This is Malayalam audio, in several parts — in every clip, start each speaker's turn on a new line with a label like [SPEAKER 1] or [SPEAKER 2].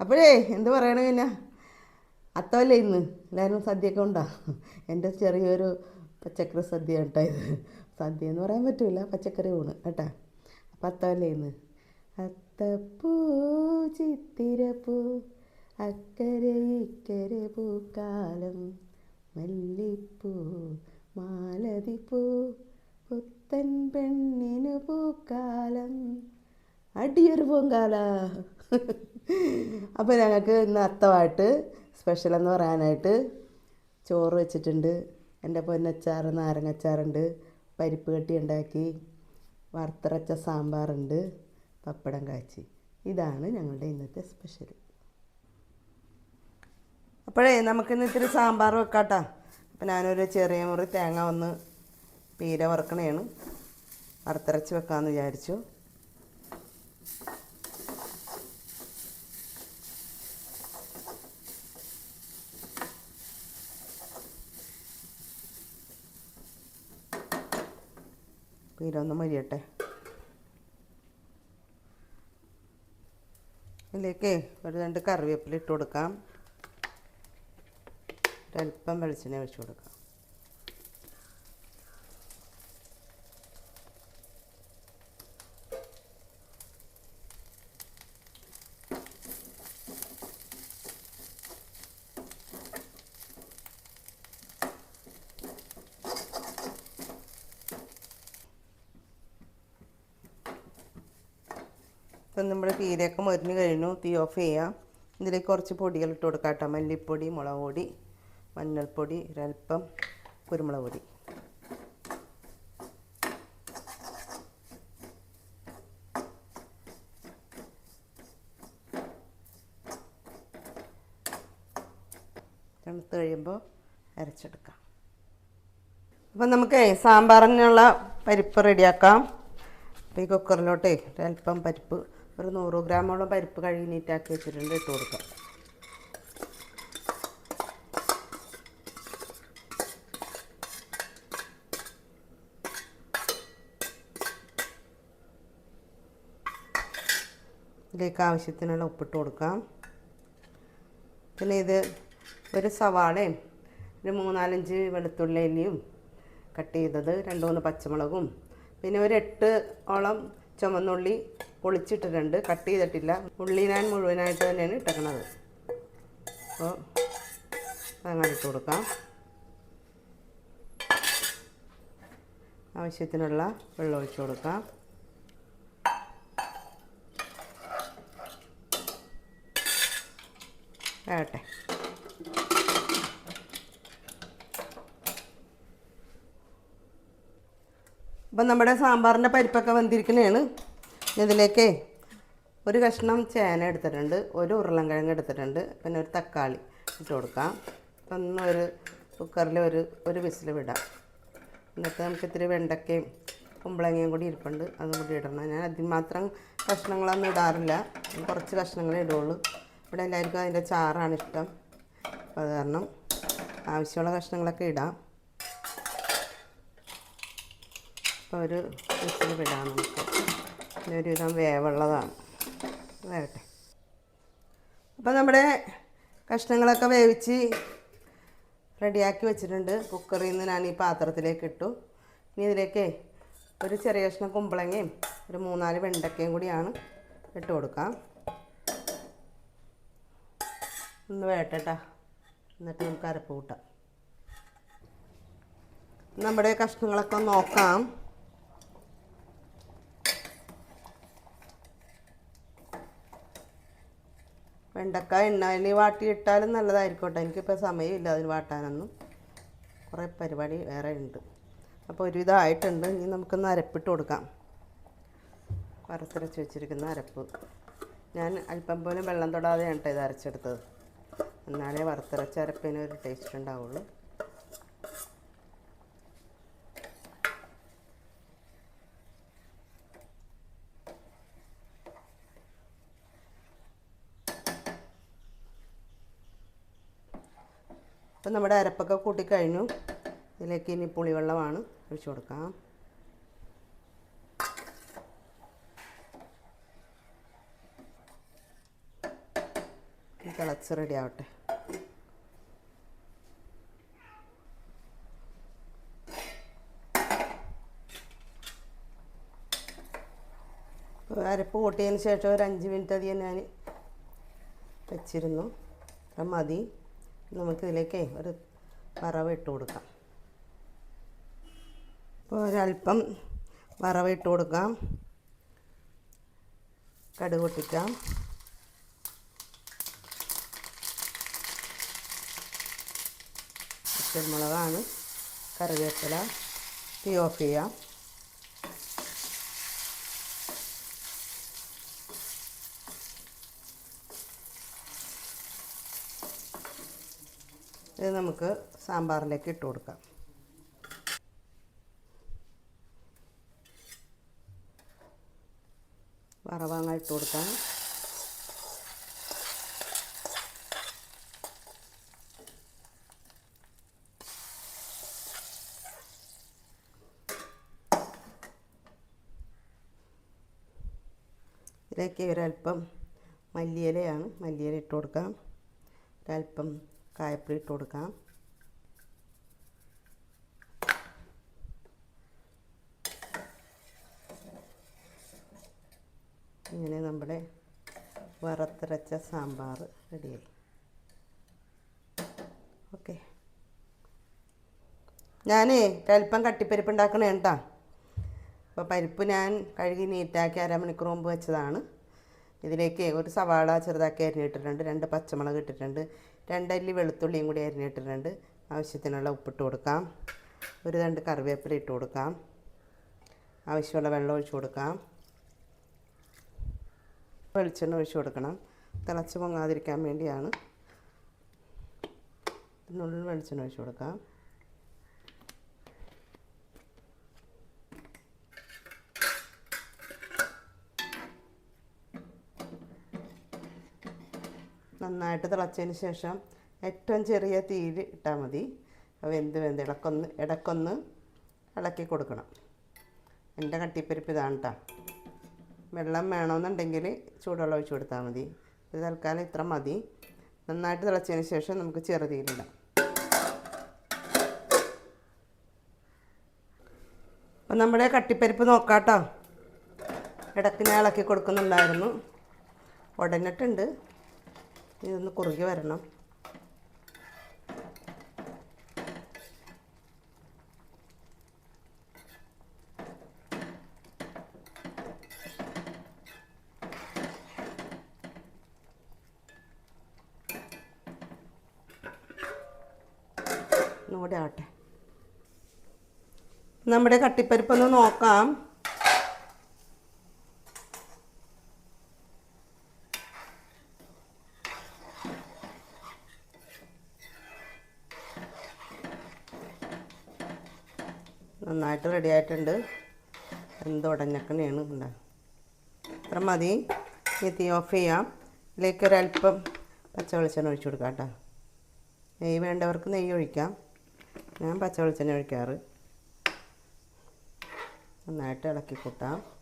[SPEAKER 1] അപ്പോഴേ എന്ത് പറയണ പിന്നെ അത്തമല്ലേ ഇന്ന്. എല്ലാവരും സദ്യയൊക്കെ ഉണ്ടാ? എന്റെ ചെറിയൊരു പച്ചക്കറി സദ്യ കേട്ടോ ഇത്. സദ്യ എന്ന് പറയാൻ പറ്റില്ല പച്ചക്കറി ഊണ് കേട്ടാ. അപ്പം അത്തമല്ലേ ഇന്ന്. അത്തപ്പൂ ചിത്തിരപ്പൂ അക്കരെ ഇക്കരെ പൂക്കാലം മല്ലിപ്പൂ മാലതിപ്പൂ പുത്തൻ പെണ്ണിന് പൂക്കാലം അടിയൊരു പൊങ്കാല അപ്പോൾ ഞങ്ങൾക്ക് ഇന്ന് അത്തമായിട്ട് സ്പെഷ്യൽ എന്ന് പറയാനായിട്ട് ചോറ് വെച്ചിട്ടുണ്ട്. എന്റെ പൊന്നച്ചാർ നാരങ്ങച്ചാറുണ്ട് പരിപ്പ് കട്ടി ഉണ്ടാക്കി വറുത്തരച്ച സാമ്പാറുണ്ട് പപ്പടം കാച്ചി. ഇതാണ് ഞങ്ങളുടെ ഇന്നത്തെ സ്പെഷ്യൽ അപ്പോഴേ നമുക്കിന്ന് ഇത്തിരി സാമ്പാർ വെക്കാട്ടാ. അപ്പം ഞാനൊരു ചെറിയ മുറി തേങ്ങ ഒന്ന് പീര വറുക്കണേണ്. വറുത്തരച്ച് വെക്കാമെന്ന് വിചാരിച്ചു. പീര ഒന്ന് മരിയട്ടെ. ഇതിലേക്ക് ഒരു രണ്ട് കറിവേപ്പില ഇട്ട് കൊടുക്കാം. ഒരല്പം വെളിച്ചെണ്ണ ഒഴിച്ച് കൊടുക്കാം. ഇപ്പം നമ്മുടെ പീരയൊക്കെ മരുന്ന് കഴിഞ്ഞു. തീ ഓഫ് ചെയ്യാം. ഇതിലേക്ക് കുറച്ച് പൊടികൾ ഇട്ട് കൊടുക്കാം കേട്ടോ. മല്ലിപ്പൊടി മുളക് പൊടി മഞ്ഞൾപ്പൊടി ഒരൽപ്പം കുരുമുളക് പൊടി. തണുത്ത് കഴിയുമ്പോൾ അരച്ചെടുക്കാം. അപ്പം നമുക്ക് സാമ്പാറിനുള്ള പരിപ്പ് റെഡിയാക്കാം. അപ്പോൾ ഈ കുക്കറിലോട്ടേ ഒരൽപ്പം പരിപ്പ് ഒരു നൂറ് ഗ്രാമോളം പരിപ്പ് കഴുകി വെച്ചിട്ടുണ്ട് ഇട്ട് കൊടുക്കാം. ഇതിലേക്ക് ആവശ്യത്തിനുള്ള ഉപ്പിട്ട് കൊടുക്കാം. പിന്നെ ഇത് ഒരു സവാളയും ഒരു മൂന്നാലഞ്ച് വെളുത്തുള്ളി അല്ലിയും കട്ട് ചെയ്തത് രണ്ട് മൂന്ന് പച്ചമുളകും. പിന്നെ ഒരു എട്ട് ഓളം ചുമന്നുള്ളി പൊളിച്ചിട്ടിട്ടുണ്ട് കട്ട് ചെയ്തിട്ടില്ല. ഉള്ളി ഞാൻ മുഴുവനായിട്ട് തന്നെയാണ് ഇട്ടേക്കണത്. അപ്പോൾ അങ്ങനെ ഇട്ട് കൊടുക്കാം. ആവശ്യത്തിനുള്ള വെള്ളം ഒഴിച്ചു കൊടുക്കാം. വേട്ടെ അപ്പം നമ്മുടെ സാമ്പാറിന്റെ പരിപ്പൊക്കെ വന്നിരിക്കുന്നതാണ് ഇതിലേക്ക് ഒരു കഷ്ണം ചേന എടുത്തിട്ടുണ്ട് ഒരു ഉരുളൻകിഴങ്ങ് എടുത്തിട്ടുണ്ട് പിന്നെ ഒരു തക്കാളി ഇട്ട് കൊടുക്കാം. ഒന്ന് ഒരു കുക്കറിൽ ഒരു ഒരു വിസിൽ വിടാം. എന്നിട്ട് നമുക്ക് ഇത്തിരി വെണ്ടക്കയും കുമ്പളങ്ങയും കൂടി ഇരിപ്പുണ്ട് അതും കൂടി ഇടണം. ഞാൻ അതിന് മാത്രം കഷ്ണങ്ങളൊന്നും ഇടാറില്ല കുറച്ച് കഷ്ണങ്ങളേ ഇടുള്ളൂ. ഇവിടെ എല്ലാവർക്കും അതിന്റെ ചാറാണ് ഇഷ്ടം. അപ്പോൾ അത് കാരണം ആവശ്യമുള്ള കഷ്ണങ്ങളൊക്കെ ഇടാം. അപ്പോൾ ഒരു വിസിൽ വിടാം നമുക്ക്. ഒരുവിധം വേവുള്ളതാണ്. വേവട്ടെ അപ്പോൾ നമ്മുടെ കഷ്ണങ്ങളൊക്കെ വേവിച്ച് റെഡിയാക്കി വെച്ചിട്ടുണ്ട്. കുക്കറിൽ നിന്ന് ഞാൻ ഈ പാത്രത്തിലേക്ക് ഇട്ടു. ഇനി ഇതിലേക്ക് ഒരു ചെറിയ കഷ്ണം കുമ്പളങ്ങയും ഒരു മൂന്നാൽ വെണ്ടക്കയും കൂടിയാണ് ഇട്ട് കൊടുക്കാം. ഒന്ന് വേട്ടട്ടാ എന്നിട്ട് നമുക്ക് അരപ്പ് കൂട്ടാം. നമ്മുടെ കഷ്ണങ്ങളൊക്കെ നോക്കാം. വെണ്ടക്ക എണ്ണയിൽ വാട്ടിയിട്ടാലും നല്ലതായിരിക്കട്ടെ. എനിക്കിപ്പോൾ സമയമില്ല അതിന് വാട്ടാനൊന്നും. കുറേ പരിപാടി വേറെ ഉണ്ട്. അപ്പോൾ ഒരുവിധമായിട്ടുണ്ട് ഇനി നമുക്കൊന്ന് അരപ്പിട്ട് കൊടുക്കാം. വറുത്തരച്ച് വെച്ചിരിക്കുന്ന അരപ്പ്. ഞാൻ അല്പം പോലും വെള്ളം തൊടാതെയാണ് കേട്ടോ ഇത് അരച്ചെടുത്തത്. എന്നാലേ വറുത്തരച്ച അരപ്പിന് ഒരു ടേസ്റ്റ് ഉണ്ടാവുള്ളൂ. അപ്പം നമ്മുടെ അരപ്പൊക്കെ കൂട്ടിക്കഴിഞ്ഞു ഇതിലേക്ക് ഇനി പുളിവെള്ളമാണ് ഒഴിച്ചു കൊടുക്കാം. തിളച്ച് റെഡി ആവട്ടെ. അരപ്പ് കൂട്ടിയതിന് ശേഷം ഒരു അഞ്ച് മിനിറ്റ് അധികം ഞാൻ വെച്ചിരുന്നു. അത് മതി. നമുക്കിതിലേക്ക് ഒരു വറവ് ഇട്ട് കൊടുക്കാം. അപ്പോൾ ഒരല്പം വറവ് ഇട്ട് കൊടുക്കാം. കടുക് പൊട്ടിക്കാം പച്ചമുളകാണ്. കറിവേപ്പില. തീ ഓഫ് ചെയ്യാം. ഇത് നമുക്ക് സാമ്പാറിലേക്ക് ഇട്ട് കൊടുക്കാം. വറവാങ്ങ ഇട്ട് കൊടുക്കാം. ഇതിലേക്ക് ഒരല്പം മല്ലിയിലയാണ് മല്ലിയില ഇട്ട് കൊടുക്കാം. ഒരല്പം കായപ്പൊടി ഇട്ട് കൊടുക്കാം. ഇങ്ങനെ നമ്മുടെ വറുത്തരച്ച സാമ്പാർ റെഡിയായി. ഓക്കെ. ഞാനേ ഒരല്പം കട്ടിപ്പരിപ്പ് ഉണ്ടാക്കണേ കേട്ടോ അപ്പോൾ പരിപ്പ് ഞാൻ കഴുകി നീറ്റാക്കി അരമണിക്കൂർ മുമ്പ് വെച്ചതാണ്. ഇതിലേക്ക് ഒരു സവാള ചെറുതാക്കി അരിഞ്ഞിട്ടിട്ടുണ്ട് രണ്ട് പച്ചമുളക് ഇട്ടിട്ടുണ്ട്. രണ്ടല്ലി വെളുത്തുള്ളിയും കൂടി അരിഞ്ഞിട്ടിട്ടുണ്ട് ആവശ്യത്തിനുള്ള ഉപ്പിട്ട് കൊടുക്കാം. ഒരു രണ്ട് കറിവേപ്പില ഇട്ട് കൊടുക്കാം. ആവശ്യമുള്ള വെള്ളം ഒഴിച്ചു കൊടുക്കാം. വെളിച്ചെണ്ണ ഒഴിച്ചു കൊടുക്കണം. തിളച്ച് പൊങ്ങാതിരിക്കാൻ വേണ്ടിയാണ്. ഉള്ളിൽ വെളിച്ചെണ്ണ ഒഴിച്ചു കൊടുക്കാം. നന്നായിട്ട് തിളച്ചതിന് ശേഷം ഏറ്റവും ചെറിയ തീയിൽ ഇട്ടാൽ മതി. വെന്ത് വെന്ത് ഇടക്കൊന്ന് ഇടക്കൊന്ന് ഇളക്കി കൊടുക്കണം. എന്റെ കട്ടിപ്പരിപ്പ് ഇതാണ് കേട്ടോ വെള്ളം വേണമെന്നുണ്ടെങ്കിൽ ചൂടുവെള്ളം ഒഴിച്ചു കൊടുത്താൽ മതി. ഇത് തൽക്കാലം ഇത്ര മതി. നന്നായിട്ട് തിളച്ചതിന് ശേഷം നമുക്ക് ചെറുതീയിലിടാം അപ്പം നമ്മുടെ കട്ടിപ്പരിപ്പ് നോക്കാട്ടോ കേട്ടോ ഞാൻ ഇളക്കി കൊടുക്കുന്നുണ്ടായിരുന്നു. ഉടഞ്ഞിട്ടുണ്ട്. ഇതൊന്ന് കുറുകി വരണം. നമ്മുടെ കട്ടിപ്പരിപ്പൊന്ന് നോക്കാം. നന്നായിട്ട് റെഡി ആയിട്ടുണ്ട്. എന്ത് ഉടഞ്ഞക്കണയാണ് അത്ര മതി. ഈ തീ ഓഫ് ചെയ്യാം. ഇതിലേക്ക് ഒരല്പം പച്ച വെളിച്ചെണ്ണ ഒഴിച്ചു കൊടുക്കാം കേട്ടോ. നെയ്യ് വേണ്ടവർക്ക് നെയ്യ് ഒഴിക്കാം. ഞാൻ പച്ച വെളിച്ചെണ്ണ ഒഴിക്കാറ്. നന്നായിട്ട് ഇളക്കി കൂട്ടാം.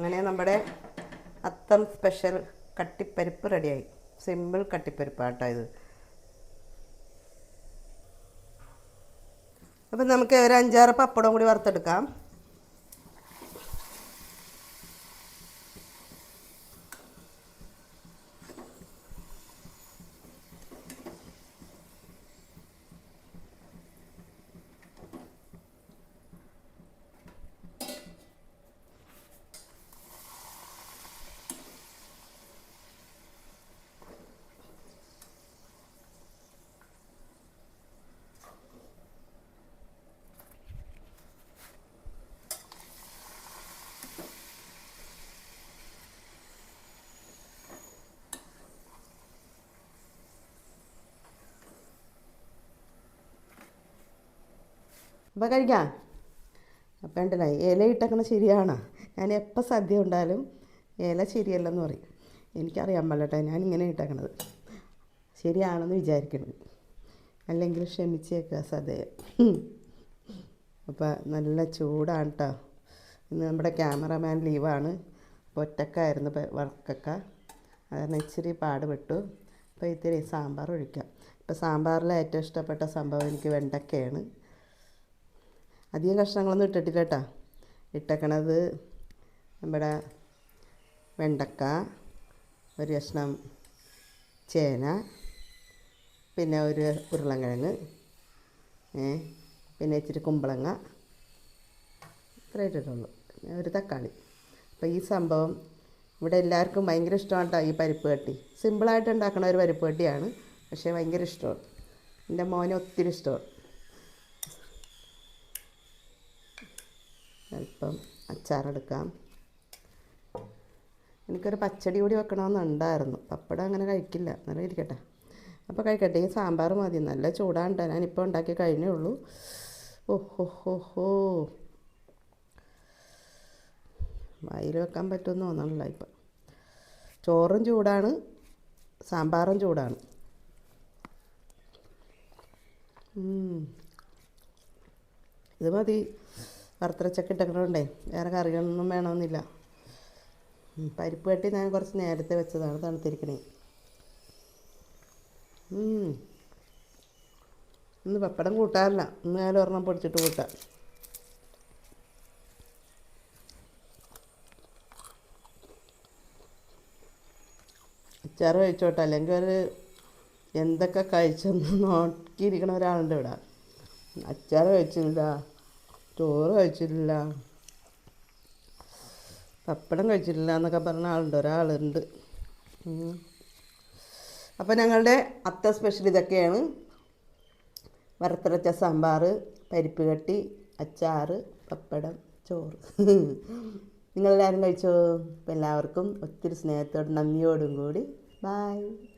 [SPEAKER 1] അങ്ങനെ നമ്മുടെ അത്തം സ്പെഷ്യൽ കട്ടിപ്പരിപ്പ് റെഡിയായി സിമ്പിൾ കട്ടിപ്പരിപ്പാട്ടോ ഇത് അപ്പം നമുക്ക് ഒരു അഞ്ചാറ് പപ്പടം കൂടി വറുത്തെടുക്കാം. അപ്പം കഴിക്കാം. അപ്പം ഉണ്ടല്ലേ ഇല ഇട്ടേക്കണ ശരിയാണ്. ഞാൻ എപ്പോൾ സദ്യ ഉണ്ടായാലും ഇല ശരിയല്ലെന്ന് പറയും. എനിക്കറിയാൻ പാടില്ലട്ടോ ഞാൻ ഇങ്ങനെ ഇട്ടേക്കണത്. ശരിയാണെന്ന് വിചാരിക്കുന്നത് അല്ലെങ്കിൽ ക്ഷമിച്ചേക്കുക സദ്യ അപ്പോൾ നല്ല ചൂടാണ് കേട്ടോ ഇന്ന് നമ്മുടെ ക്യാമറമാൻ ലീവാണ്. അപ്പോൾ ഒറ്റക്കായിരുന്നു വർക്കൊക്ക. അതാണ് ഇച്ചിരി പാടുപെട്ടു. അപ്പോൾ ഇത്തിരി സാമ്പാർ ഒഴിക്കാം. ഇപ്പോൾ സാമ്പാറിൽ ഏറ്റവും ഇഷ്ടപ്പെട്ട സംഭവം എനിക്ക് വെണ്ടക്കയാണ്. അധികം കഷ്ണങ്ങളൊന്നും ഇട്ടിട്ടില്ല കേട്ടോ. ഇട്ടേക്കണത് നമ്മുടെ വെണ്ടക്ക ഒരു കഷ്ണം ചേന പിന്നെ ഒരു ഉരുളൻകിഴങ്ങ് പിന്നെ ഇച്ചിരി കുമ്പളങ്ങ ഇത്ര ഇട്ടിട്ടുള്ളൂ. പിന്നെ ഒരു തക്കാളി. അപ്പോൾ ഈ സംഭവം ഇവിടെ എല്ലാവർക്കും ഭയങ്കര ഇഷ്ടമാണ് കേട്ടോ ഈ പരിപ്പ് കട്ടി. സിമ്പിളായിട്ട് ഉണ്ടാക്കുന്ന ഒരു പരിപ്പ് കട്ടിയാണ് പക്ഷേ ഭയങ്കര ഇഷ്ടമാണ്. എന്റെ മോനെ ഒത്തിരി ഇഷ്ടമാണ്. അല്പം അച്ചാറെടുക്കാം. എനിക്കൊരു പച്ചടി കൂടി വെക്കണമെന്നുണ്ടായിരുന്നു. പപ്പടം അങ്ങനെ കഴിക്കില്ല. എന്നാലും ഇരിക്കട്ടെ. അപ്പോൾ കഴിക്കട്ടെ. ഈ സാമ്പാർ മതി. നല്ല ചൂടാണ്ട. ഞാനിപ്പോൾ ഉണ്ടാക്കി കഴിഞ്ഞേ ഉള്ളൂ. ഓഹോഹോഹോ ഹോ ഹോ ഹോ. വായിൽ വെക്കാൻ പറ്റുമെന്ന് തോന്നണില്ല ഇപ്പം. ചോറും ചൂടാണ്. സാമ്പാറും ചൂടാണ്. ഇത് മതി. വറുത്തരച്ചൊക്കെ ഇട്ടേക്കണോണ്ടേ വേറെ കറികളൊന്നും വേണമെന്നില്ല. പരിപ്പ് കട്ടി ഞാൻ കുറച്ച് നേരത്തെ വെച്ചതാണ് തണുത്തിരിക്കണേ. ഇന്ന് പപ്പടം കൂട്ടാറില്ല. ഇന്ന് ഞാൻ ഒരെണ്ണം പൊടിച്ചിട്ട് കൂട്ടാം. അച്ചാറ് കഴിച്ചോട്ടെ. അല്ലെങ്കിൽ ഒരു എന്തൊക്കെ കഴിച്ചെന്ന് നോക്കിയിരിക്കണ ഒരാളുണ്ട് ഇവിടെ. അച്ചാറ് കഴിച്ചില്ല. ചോറ് കഴിച്ചിട്ടില്ല. പപ്പടം കഴിച്ചിട്ടില്ല എന്നൊക്കെ പറഞ്ഞ ആളുണ്ട്. ഒരാളുണ്ട്. അപ്പം അപ്പോൾ ഞങ്ങളുടെ അത്ത സ്പെഷ്യൽ ഇതൊക്കെയാണ്. വറുത്തരച്ച സാമ്പാർ പരിപ്പ് കട്ടി അച്ചാറ് പപ്പടം ചോറ്. നിങ്ങളെല്ലാവരും കഴിച്ചോ? എല്ലാവർക്കും ഒത്തിരി സ്നേഹത്തോടും നന്ദിയോടും കൂടി. ബായ്